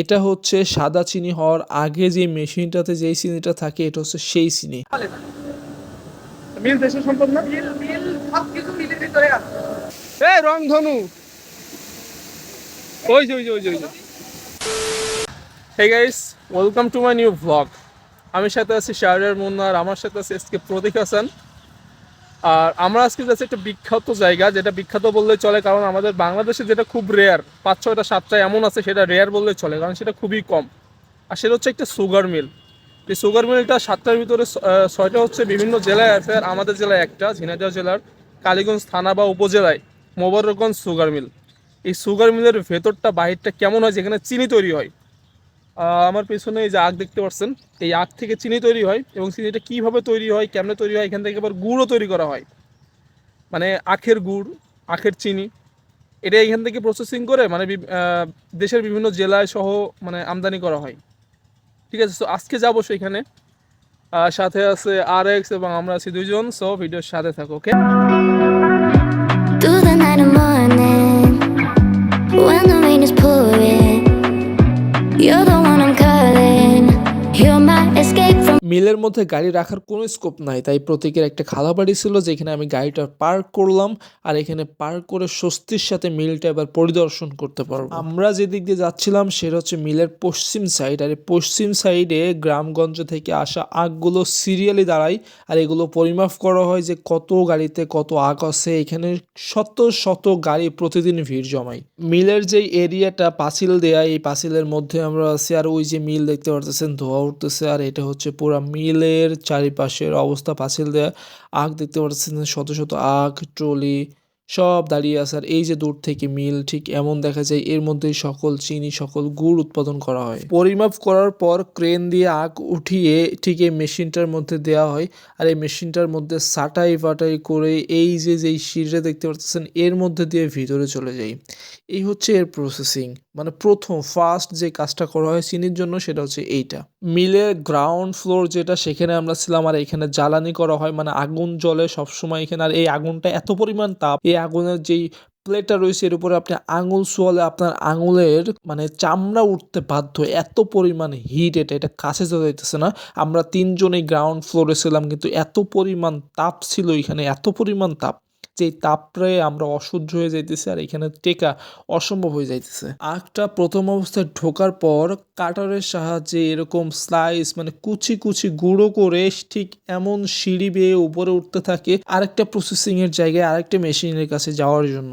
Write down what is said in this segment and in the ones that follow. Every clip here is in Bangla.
এটা হচ্ছে সাদা চিনি হওয়ার আগে যে মেশিনটাতে যেই চিনিটা থাকে, এটা হচ্ছে সেই চিনি। আমি সাথে আছি শাহরিয়ার মুন্না আর আমার সাথে আছে এসকে প্রতীক হাসান। আর আমরা আজকে যাচ্ছি একটা বিখ্যাত জায়গা, যেটা বিখ্যাত বললে চলে, কারণ আমাদের বাংলাদেশে যেটা খুব রেয়ার পাঁচ, ছয়টা, সাতটা এমন আছে, সেটা রেয়ার বললে চলে, কারণ সেটা খুবই কম। আর সেটা হচ্ছে একটা সুগার মিল এই সুগার মিলটা সাতটার ভিতরে ছয়টা হচ্ছে বিভিন্ন জেলায় আছে, আর আমাদের জেলায় একটা, ঝিনাইদহ জেলার কালীগঞ্জ থানা বা উপজেলায় মোবারকগঞ্জ সুগার মিল এই সুগার মিলের ভেতরটা, বাহিরটা কেমন হয়, যেখানে চিনি তৈরি হয়? আমার পেছনে এই যে আখ দেখতে পাচ্ছেন, এই আখ থেকে চিনি তৈরি হয় এবং চিনিটা কীভাবে তৈরি হয়, কেমনে তৈরি হয়, এখান থেকে আবার গুড়ও তৈরি করা হয়। মানে আখের গুড়, আখের চিনি, এটা এখান থেকে প্রসেসিং করে মানে দেশের বিভিন্ন জেলায় সহ মানে আমদানি করা হয়। ঠিক আছে সো আজকে যাব সেখানে। সাথে আছে আর এক্স এবং আমরা আছি দুইজন সো ভিডিওর সাথে থাকো ওকে মিলের মধ্যে গাড়ি রাখার কোনো স্কোপ নাই। তাই প্রতীকের একটা খালা বাড়ি ছিল যেখানে আমি গাড়িটা পার্ক করলাম আর এখানে পার্ক করে স্বস্তির সাথে মিলটা এবার পরিদর্শন করতে পারব। আমরা যেদিক দিয়ে যাচ্ছিলাম সেটা হচ্ছে মিলের পশ্চিম সাইড আর এই পশ্চিম সাইডে গ্রামগঞ্জ থেকে আসা আগগুলো সিরিয়ালি দাঁড়ায় আর এগুলো পরিমাপ করা হয় যে কত গাড়িতে কত আগ আছে। এখানে শত শত গাড়ি প্রতিদিন ভিড় জমায়। মিলের যে এরিয়াটা পাঁচিল দেয়া, এই পাঁচিলের মধ্যে আমরা আছি আর ওই যে মিল দেখতে পারতেছেন, ধোয়া উঠতেছে আর এটা হচ্ছে পুরা মিলের চারিপাশের অবস্থা পাঁচিল দেয়া আখ দেখতে পাচ্ছেন শত শত আখ ট্রলি সব দাঁড়িয়ে আছে আর এই যে দূর থেকে মিল, ঠিক এমন দেখা যায় এর মধ্যেই সকল চিনি, সকল গুড় উৎপাদন করা হয়। পরিমাপ করার পর ক্রেন দিয়ে আখ উঠিয়ে ঠিক এই মেশিনটার মধ্যে দেওয়া হয় আর এই মেশিনটার মধ্যে সাটাই ফাটাই করে এই যে, যেই শিরটা দেখতে পাচ্ছেন, এর মধ্যে দিয়ে ভিতরে চলে যায় এই হচ্ছে এর প্রসেসিং মানে প্রথম ফার্স্ট যে কাজটা করা হয় চিনির জন্য সেটা হচ্ছে এইটা। মিলের গ্রাউন্ড ফ্লোর যেটা, সেখানে আমরা ছিলাম আর এখানে জ্বালানি করা হয় মানে আগুন জলে সবসময় এখানে। আর এই আগুনটা এত পরিমাণ তাপ, এই আগুনের যেই প্লেটটা রয়েছে, এর উপরে আপনি আঙুল ছোয়ালে আপনার আঙুলের মানে চামড়া উঠতে বাধ্য, এত পরিমাণ হিট এটা এটা কাছে যাইতেছে না। আমরা তিনজনেই গ্রাউন্ড ফ্লোরে ছিলাম, কিন্তু এত পরিমাণ তাপ ছিল এখানে, এত পরিমাণ তাপ। যে তাপটায় আমরা অসহ্য হয়ে যাইতেছে আর এখানে টেকা অসম্ভব হয়ে যাইতেছে। আখটা প্রথম অবস্থায় ঢোকার পর কাটারের সাহায্যে এরকম স্লাইস মানে কুচি কুচি গুঁড়ো করে ঠিক এমন সিঁড়ি বেয়ে উপরে উঠতে থাকে আরেকটা প্রসেসিং এর জায়গায় আরেকটা মেশিনের কাছে যাওয়ার জন্য।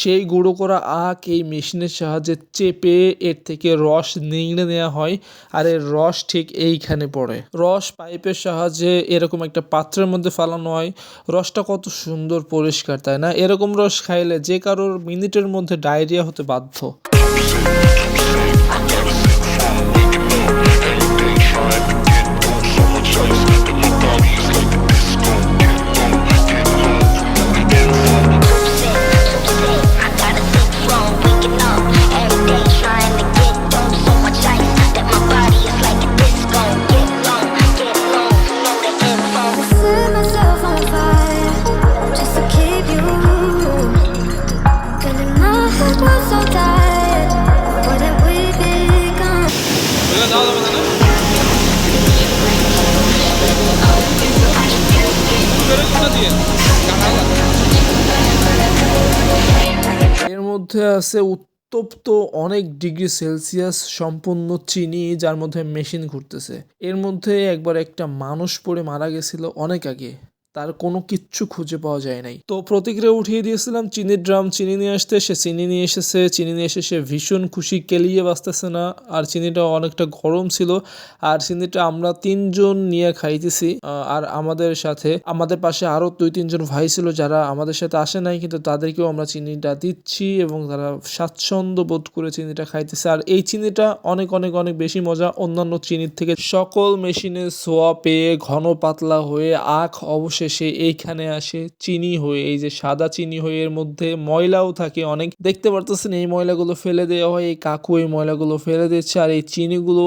সেই গুঁড়ো করা আখ এই মেশিনের সাহায্যে চেপে এর থেকে রস নিংড়ে নেওয়া হয়, আর এর রস ঠিক এইখানে পড়ে। রস পাইপের সাহায্যে এরকম একটা পাত্রের মধ্যে ফালানো হয়। রসটা কত সুন্দর পরিষ্কার, তাই না? এরকম রস খাইলে যে কারোর মিনিটের মধ্যে ডায়রিয়া হতে বাধ্য। এর মধ্যে আছে উত্তপ্ত অনেক ডিগ্রি সেলসিয়াস সম্পূর্ণ চিনি, যার মধ্যে মেশিন ঘুরতেছে। এর মধ্যে একবার একটা মানুষ পড়ে মারা গেছিল অনেক আগে। তার কোনো কিচ্ছু খুঁজে পাওয়া যায় নাই। তো প্রতিক্রিয়া উঠিয়ে দিয়েছিলাম চিনির ড্রাম চিনি নিয়ে আসতে, সে চিনি নিয়ে এসেছে, চিনি নিয়ে এসে সে ভীষণ খুশি, কেলিয়ে বাঁচতেছে না। আর চিনিটা অনেকটা গরম ছিল, আর চিনিটা আমরা তিনজন নিয়ে খাইতেছি আর আমাদের সাথে, আমাদের পাশে আরও দুই, তিনজন ভাই ছিল যারা আমাদের সাথে আসে নাই, কিন্তু তাদেরকেও আমরা চিনিটা দিচ্ছি এবং তারা স্বাচ্ছন্দ্য বোধ করে চিনিটা খাইতেছে। আর এই চিনিটা অনেক অনেক অনেক বেশি মজা অন্যান্য চিনির থেকে। সকল মেশিনে সোয়া পেয়ে ঘন পাতলা হয়ে আখ অবশেষে এইখানে আসে চিনি হয়ে, এই যে সাদা চিনি হয়ে এর মধ্যে ময়লাও থাকে অনেক। দেখতে পারতেছেন এই ময়লাগুলো ফেলে দেওয়া হয়, এই কাকু এই ময়লাগুলো ফেলে দিচ্ছে আর এই চিনিগুলো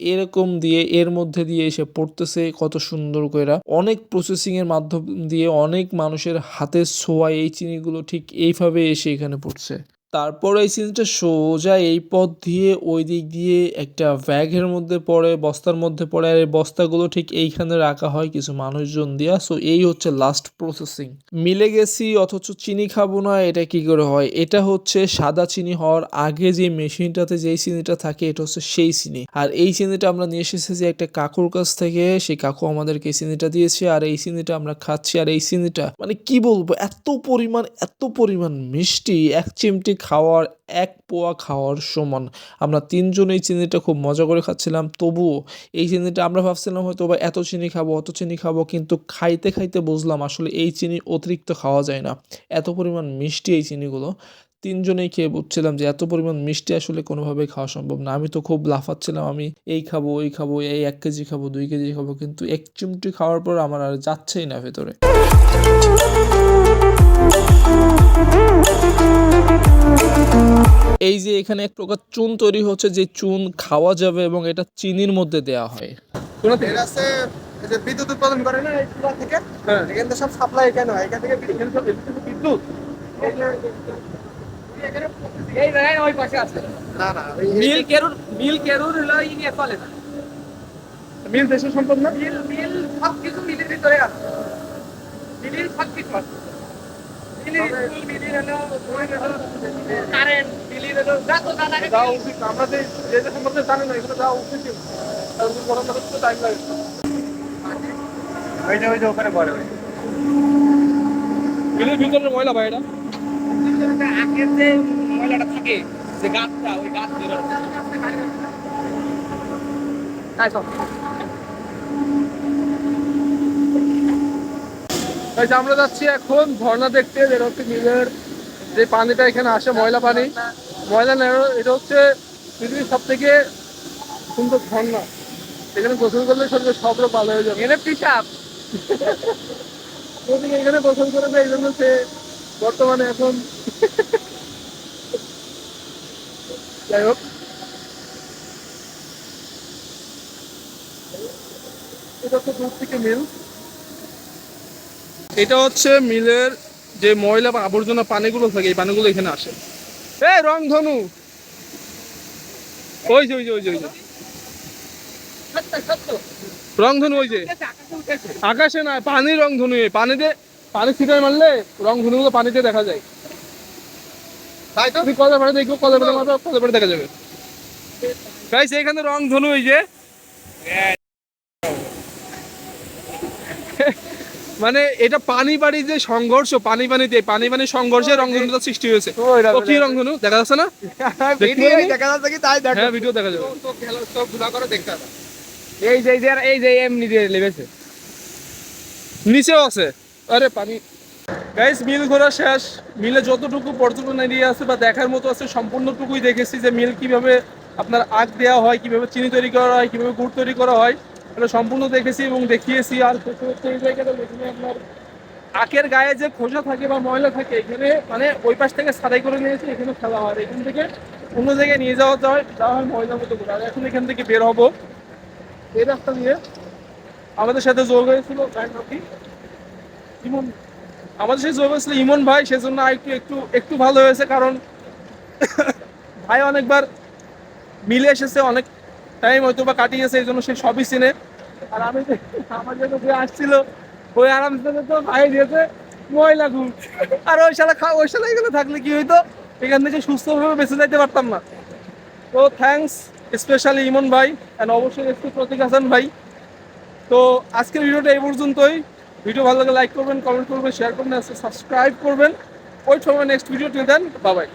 এরকম দিয়ে এর মধ্যে দিয়ে এসে পড়তেছে কত সুন্দর করে অনেক প্রসেসিং এর মাধ্যম দিয়ে অনেক মানুষের হাতের ছোঁয়ায় এই চিনিগুলো ঠিক এইভাবে এসে এখানে পড়ছে। তারপর এই চিনিটা সোজা এই পথ দিয়ে ওই দিক দিয়ে একটা ব্যাগের মধ্যে পড়ে, বস্তার মধ্যে পড়ে, আর এই বস্তাগুলো ঠিক এইখানে রাখা হয় কিছু মানুষজন দিয়া। সো এই হচ্ছে লাস্ট প্রসেসিং মিলে গেছি, অথচ চিনি খাব না, এটা কি করে হয়? এটা হচ্ছে সাদা চিনি হওয়ার আগে যে মেশিনটাতে যেই চিনিটা থাকে, এটা হচ্ছে সেই চিনি। আর এই চিনিটা আমরা নিয়ে এসেছি যে একটা কাকুর কাছ থেকে, সেই কাকু আমাদেরকে এই চিনিটা দিয়েছে, আর এই চিনিটা আমরা খাচ্ছি। আর এই চিনিটা মানে কি বলব, এত পরিমাণ এত পরিমাণ মিষ্টি, এক চিমটি খাওয়ার এক পোয়া খাওয়ার সমান। আমরা তিনজন এই চিনিটা খুব মজা করে খাচ্ছিলাম। তবুও এই চিনিটা আমরা ভাবছিলাম হয়তো বা এত চিনি খাব, অত চিনি খাব, কিন্তু খাইতে খাইতে বুঝলাম আসলে এই চিনি অতিরিক্ত খাওয়া যায় না। এত পরিমাণ মিষ্টি এই চিনিগুলো। তিনজনেই খেয়ে বুঝছিলাম যে এত পরিমাণ মিষ্টি আসলে কোনোভাবেই খাওয়া সম্ভব না। আমি তো খুব লাফাচ্ছিলাম, আমি এই খাব, ওই খাব, এই এক কেজি খাব, দুই কেজি খাব, কিন্তু এক চিমটি খাওয়ার পর আমার আর যাচ্ছেই না ভেতরে। এই যে এখানে এক প্রকার চুন তৈরি হচ্ছে যে চুন খাওয়া যাবে এবং এটা চিনির মধ্যে দেয়া হয়। যে বিদ্যুৎ উৎপাদন করে না থেকে? হ্যাঁ। এখান থেকে সব সাপ্লাই এখানে হয়? এখান থেকে বিদ্যুৎ এই জায়গায় ওই পাশে আছে। না না মিল কেরুর মিল কেরুর হলো ই চলে না। মিল দেশের সম্পদ না? মিল মিল সব কিছু মিলের ভিতরে আছে। মিলির সব কিছু আছে। ভিতরে ময়লা ভাই এটা আগের ময়লাটা থাকে যে গাছটা ওই গাছ যে আমরা যাচ্ছি এখন ঝর্ণা দেখতে যেটা হচ্ছে মিলের যে পানিটা এখানে আসে ময়লা পানি। ময়লা এটা হচ্ছে পৃথিবীর সব থেকে সুন্দর ঝর্ণা। এখানে গোসল করলে শরীরে সব রোগ ভালো হয়ে যাবে। পিসাব এখানে গোসল করে এই জন্য সে বর্তমানে এখন যাই হোক। এটা হচ্ছে দূর থেকে মিল। এটা হচ্ছে মিলের যে ময়লা বা আবর্জনা পানিগুলো থাকে এই পানিগুলো এখানে আসে। এই রংধনু! ওই যে ওই যে ওই যে ওই সত্য রংধনু ওই যে। আকাশে না পানি রংধনু এ। পানিতে পানি ছিটায় মারলে রংধনুগুলো পানিতে দেখা যায়। তাই তো? তুমি পাড়ে দেখো পাড়ে পাড়ে যাবে। গাইস এখানে রংধনু এই যে। মানে এটা পানি পানি যে সংঘর্ষ পানি পানিতে পানি পানি সংঘর্ষে রংধনুটা সৃষ্টি হয়েছে। কি রংধনু? দেখা যাচ্ছে না? ভিডিও দেখা যাচ্ছে কি? তাই দেখো। হ্যাঁ ভিডিও দেখা যাবে। তো খেলো তো গুলা করে দেখতে এই যে এই যে এই যে এমনি দিয়ে লেবেছে। নিচেও আছে। আরে পানি। গাইস মিল ঘোরা শেষ। মিলে যতটুকু পর্যটন এরিয়া আছে বা দেখার মতো আছে সম্পূর্ণটুকুই দেখেছি যে মিল কীভাবে আপনার আগ দেওয়া হয় কীভাবে চিনি তৈরি করা হয় কীভাবে গুড় তৈরি করা হয়। এটা সম্পূর্ণ দেখেছি এবং দেখিয়েছি। আর আপনার। আখের গায়ে যে খোসা থাকে বা ময়লা থাকে, এখানে মানে ওই পাশ থেকে সাদাই করে নিয়েছে, এখানে ফেলা হয়। এখান থেকে অন্য জায়গায় নিয়ে যাওয়া যায় যাওয়া হয় ময়লা মতো করে। আর এখন এখান থেকে বের হব। এই রাস্তা দিয়ে আমাদের সাথে যোগ হয়েছিল ইমন, আমাদের সাথে যোগ হয়েছিল ইমন ভাই, সেজন্য একটু একটু একটু ভালো হয়েছে, কারণ ভাই অনেকবার মিলে এসেছে, অনেক টাইম হয়তো বা কাটিয়েছে এই জন্য সে সবই চিনে। আর আমি আমার জন্য যে আসছিল, ওই আরাম তো ভাই দিয়েছে, ময়লা গুড় আর ওই শালা ওই শালা এগুলো থাকলে কি হইতো? এখান থেকে সুস্থভাবে বেঁচে যাইতে পারতাম না। তো থ্যাঙ্কস স্পেশালি ইমন ভাই অ্যান্ড অবশ্যই একটু প্রতীক হাসান ভাই। তো আজকের ভিডিওটা এই পর্যন্তই। ভিডিও ভালো লাগে লাইক করবেন কমেন্ট করবেন শেয়ার করবেন সাবস্ক্রাইব করবেন। ওই সময় নেক্সট ভিডিও টিল দেন। বাবাই